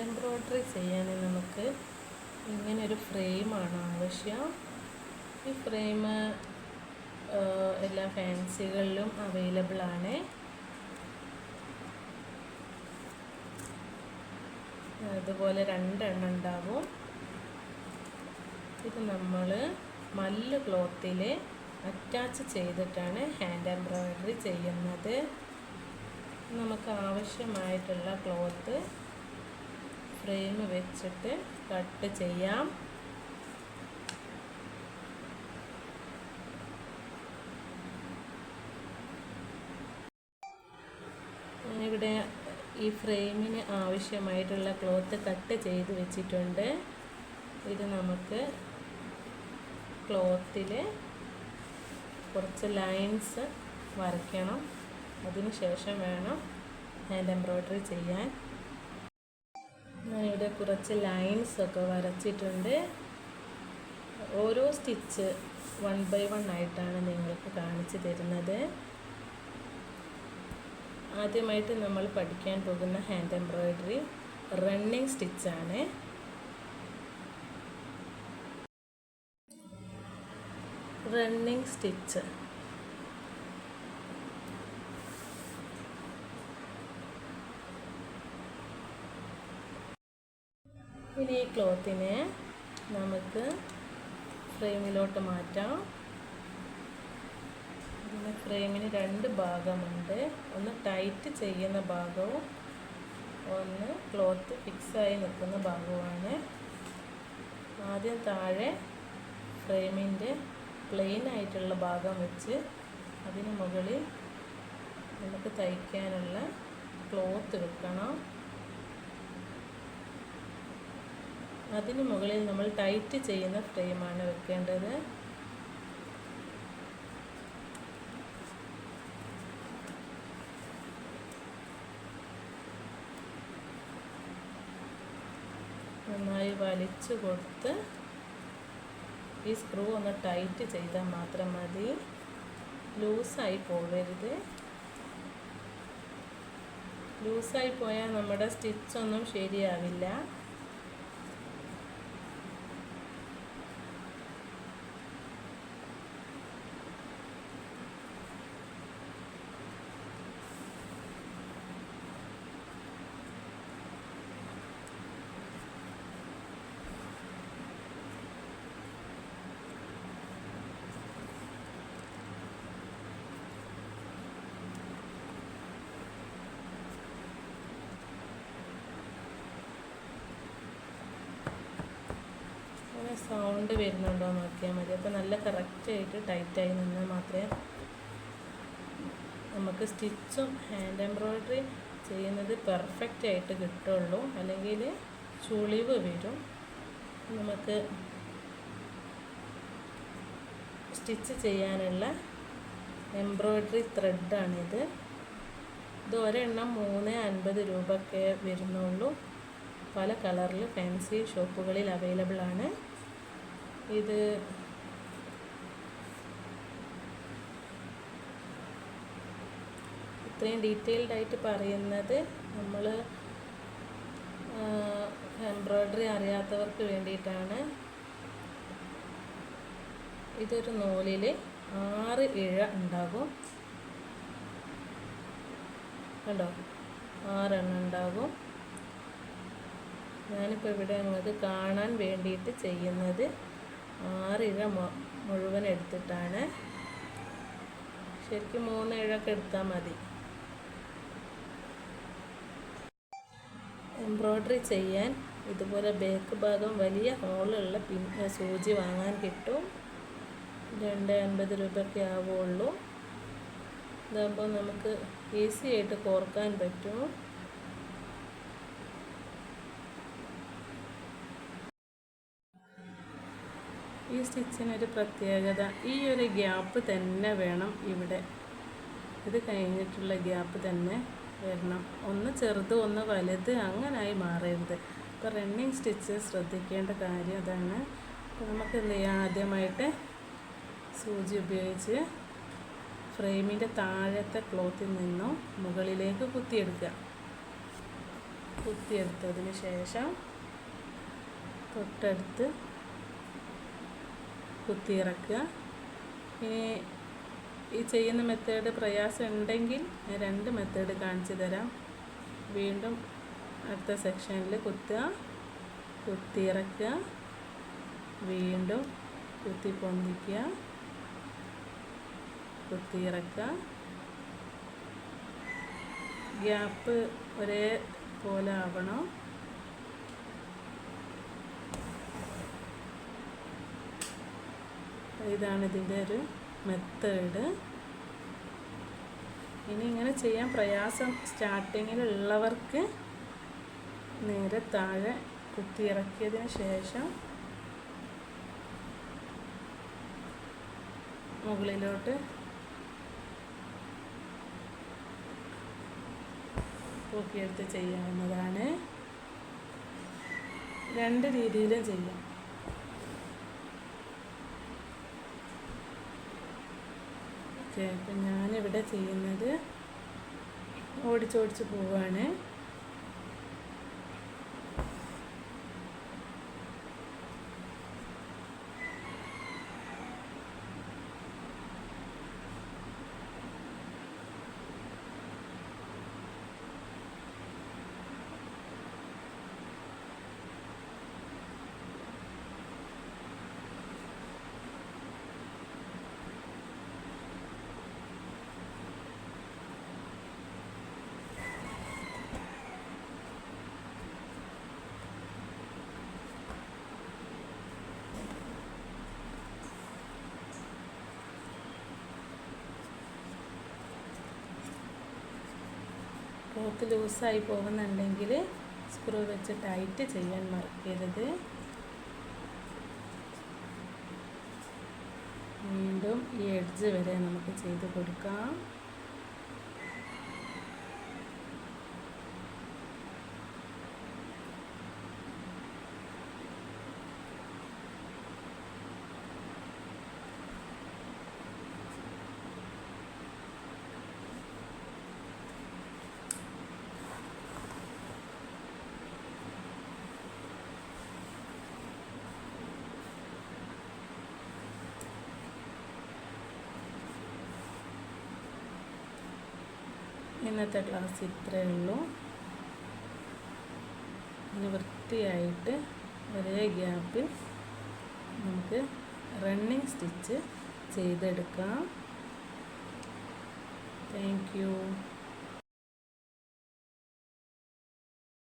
Embroidery ചെയ്യാൻ നമുക്ക് ഇങ്ങനെ ഒരു ഫ്രെയിമാണ് ആവശ്യം. ഈ ഫ്രെയിം എല്ലാ ഫാൻസികളിലും അവൈലബിൾ ആണ്. അതുപോലെ രണ്ടെണ്ണം ഉണ്ടാവും. ഇത് നമ്മൾ മല്ല് ക്ലോത്തിൽ അറ്റാച്ച് ചെയ്തിട്ടാണ് ഹാൻഡ് എംബ്രോയ്ഡറി ചെയ്യുന്നത്. നമുക്ക് ആവശ്യമായിട്ടുള്ള ക്ലോത്ത് ഫ്രെയിം വെച്ചിട്ട് കട്ട് ചെയ്യാം. ഇവിടെ ഈ ഫ്രെയിമിന് ആവശ്യമായിട്ടുള്ള ക്ലോത്ത് കട്ട് ചെയ്ത് വെച്ചിട്ടുണ്ട്. ഇത് നമുക്ക് ക്ലോത്തിൽ കുറച്ച് ലൈൻസ് വരയ്ക്കണം. അതിനുശേഷം വേണം ഹാൻഡ് എംബ്രോയ്ഡറി ചെയ്യാൻ. ഞാനിവിടെ കുറച്ച് ലൈൻസ് ഒക്കെ വരച്ചിട്ടുണ്ട്. ഓരോ സ്റ്റിച്ച് വൺ ബൈ വൺ ആയിട്ടാണ് നിങ്ങൾക്ക് കാണിച്ചു തരുന്നത്. ആദ്യമായിട്ട് നമ്മൾ പഠിക്കാൻ പോകുന്ന ഹാൻഡ് എംബ്രോയിഡറി റണ്ണിങ് സ്റ്റിച്ചാണ് റണ്ണിങ് സ്റ്റിച്ച് ഇനി ഈ ക്ലോത്തിനെ നമുക്ക് ഫ്രെയിമിലോട്ട് മാറ്റാം. ഇതിന് ഫ്രെയിമിന് രണ്ട് ഭാഗമുണ്ട്. ഒന്ന് ടൈറ്റ് ചെയ്യുന്ന ഭാഗവും ഒന്ന് ക്ലോത്ത് ഫിക്സായി നിൽക്കുന്ന ഭാഗവുമാണ്. ആദ്യം താഴെ ഫ്രെയിമിന്റെ പ്ലെയിൻ ആയിട്ടുള്ള ഭാഗം വെച്ച് അതിന് മുകളിൽ നമുക്ക് തയ്ക്കാനുള്ള ക്ലോത്ത് വെക്കണം. അതിന് മുകളിൽ നമ്മൾ ടൈറ്റ് ചെയ്യുന്ന ഫ്രെയിമാണ് വെക്കേണ്ടത്. നന്നായി വലിച്ചു കൊടുത്ത് ഈ സ്ക്രൂ ഒന്ന് ടൈറ്റ് ചെയ്താൽ മാത്രം മതി. ലൂസായി പോകരുത് ലൂസായി പോയാൽ നമ്മുടെ സ്റ്റിച്ചൊന്നും ശരിയാവില്ല. സൗണ്ട് വരുന്നുണ്ടോ എന്ന് നോക്കിയാൽ മതി. അപ്പോൾ നല്ല കറക്റ്റായിട്ട് ടൈറ്റായി നിന്നാൽ മാത്രമേ നമുക്ക് സ്റ്റിച്ചും ഹാൻഡ് എംബ്രോയ്ഡറി ചെയ്യുന്നത് പെർഫെക്റ്റ് ആയിട്ട് കിട്ടുള്ളൂ. അല്ലെങ്കിൽ ചുളിവ് വരും. നമുക്ക് സ്റ്റിച്ച് ചെയ്യാനുള്ള എംബ്രോയ്ഡറി ത്രെഡാണിത് ഇത് ഒരെണ്ണം മൂന്ന് അൻപത് രൂപയൊക്കെ വരുന്നുള്ളൂ. പല കളറിൽ ഫാൻസി ഷോപ്പുകളിൽ അവൈലബിൾ ആണ്. ഇത് ഇത്രയും ഡീറ്റെയിൽഡ് ആയിട്ട് പറയുന്നത് നമ്മൾ എംബ്രോയ്ഡറി അറിയാത്തവർക്ക് വേണ്ടിയിട്ടാണ്. ഇതൊരു നൂലിൽ ആറ് ഇഴ ഉണ്ടാകും. കണ്ടോ? ആറെണ്ണം ഉണ്ടാകും. ഞാനിപ്പോൾ ഇവിടെ നിങ്ങൾക്ക് കാണാൻ വേണ്ടിയിട്ട് ചെയ്യുന്നത് ആറിഴ മുഴുവൻ എടുത്തിട്ടാണ്. ശരിക്കും മൂന്ന് ഇഴൊക്കെ എടുത്താൽ മതി. എംബ്രോയ്ഡറി ചെയ്യാൻ ഇതുപോലെ ബേക്ക് ഭാഗം വലിയ ഹോളുള്ള പിൻ സൂചി വാങ്ങാൻ കിട്ടും. രണ്ട് അൻപത് രൂപയൊക്കെ ആവുള്ളൂ. ഇതാകുമ്പോൾ നമുക്ക് ഈസി ആയിട്ട് കോർക്കാൻ പറ്റും. ഈ സ്റ്റിച്ചിനൊരു പ്രത്യേകത ഈ ഒരു ഗ്യാപ്പ് തന്നെ വേണം ഇവിടെ. ഇത് കഴിഞ്ഞിട്ടുള്ള ഗ്യാപ്പ് തന്നെ വരണം. ഒന്ന് ചെറുത് ഒന്ന് വലുത് അങ്ങനായി മാറരുത്. ഇപ്പോൾ റണ്ണിങ് സ്റ്റിച്ച് ശ്രദ്ധിക്കേണ്ട കാര്യം അതാണ്. അപ്പോൾ നമുക്ക് എന്ത് ചെയ്യാം? ആദ്യമായിട്ട് സൂചി ഉപയോഗിച്ച് ഫ്രെയിമിന്റെ താഴത്തെ ക്ലോത്തിൽ നിന്നും മുകളിലേക്ക് കുത്തിയെടുക്കുക. കുത്തിയെടുത്തതിന് ശേഷം തൊട്ടടുത്ത് കുത്തിയിറക്കുക. ഇറക്കുക ഈ ചെയ്യുന്ന മെത്തേഡ് പ്രയാസം ഉണ്ടെങ്കിൽ രണ്ട് മെത്തേഡ് കാണിച്ചു തരാം. വീണ്ടും അടുത്ത സെക്ഷനിൽ കുത്തുക കുത്തിയിറക്കുക വീണ്ടും കുത്തി പൊന്തിക്കുക കുത്തിയിറക്കുക. ഗ്യാപ്പ് ഒരേ പോലെ ആവണം. ഇതാണ് ഇതിന്റെ ഒരു മെത്തേഡ്. ഇനി ഇങ്ങനെ ചെയ്യാൻ പ്രയാസം സ്റ്റാർട്ടിങ്ങിലുള്ളവർക്ക് നേരെ താഴെ കുത്തിയിറക്കിയതിന് ശേഷം മുകളിലോട്ട് പൊക്കിയെടുത്ത് ചെയ്യാവുന്നതാണ്. രണ്ട് രീതിയിലും ചെയ്യാം. ഓക്കെ അപ്പം ഞാനിവിടെ ചെയ്യുന്നത് ഓടിച്ചോടിച്ച് പോവാണ്. ക്ലോത്ത് ലൂസായി പോകുന്നുണ്ടെങ്കിൽ സ്ക്രൂ വെച്ച് ടൈറ്റ് ചെയ്യാൻ മറക്കരുത്. വീണ്ടും ഈ എഡ്ജ് വരെ നമുക്ക് ചെയ്ത് കൊടുക്കാം. ഇന്നത്തെ ക്ലാസ് ഇത്രയേ ഉള്ളൂ. ഇനി വൃത്തിയായിട്ട് ഒരേ ഗ്യാപ്പിൽ നമുക്ക് റണ്ണിങ് സ്റ്റിച്ച് ചെയ്തെടുക്കാം. Thank you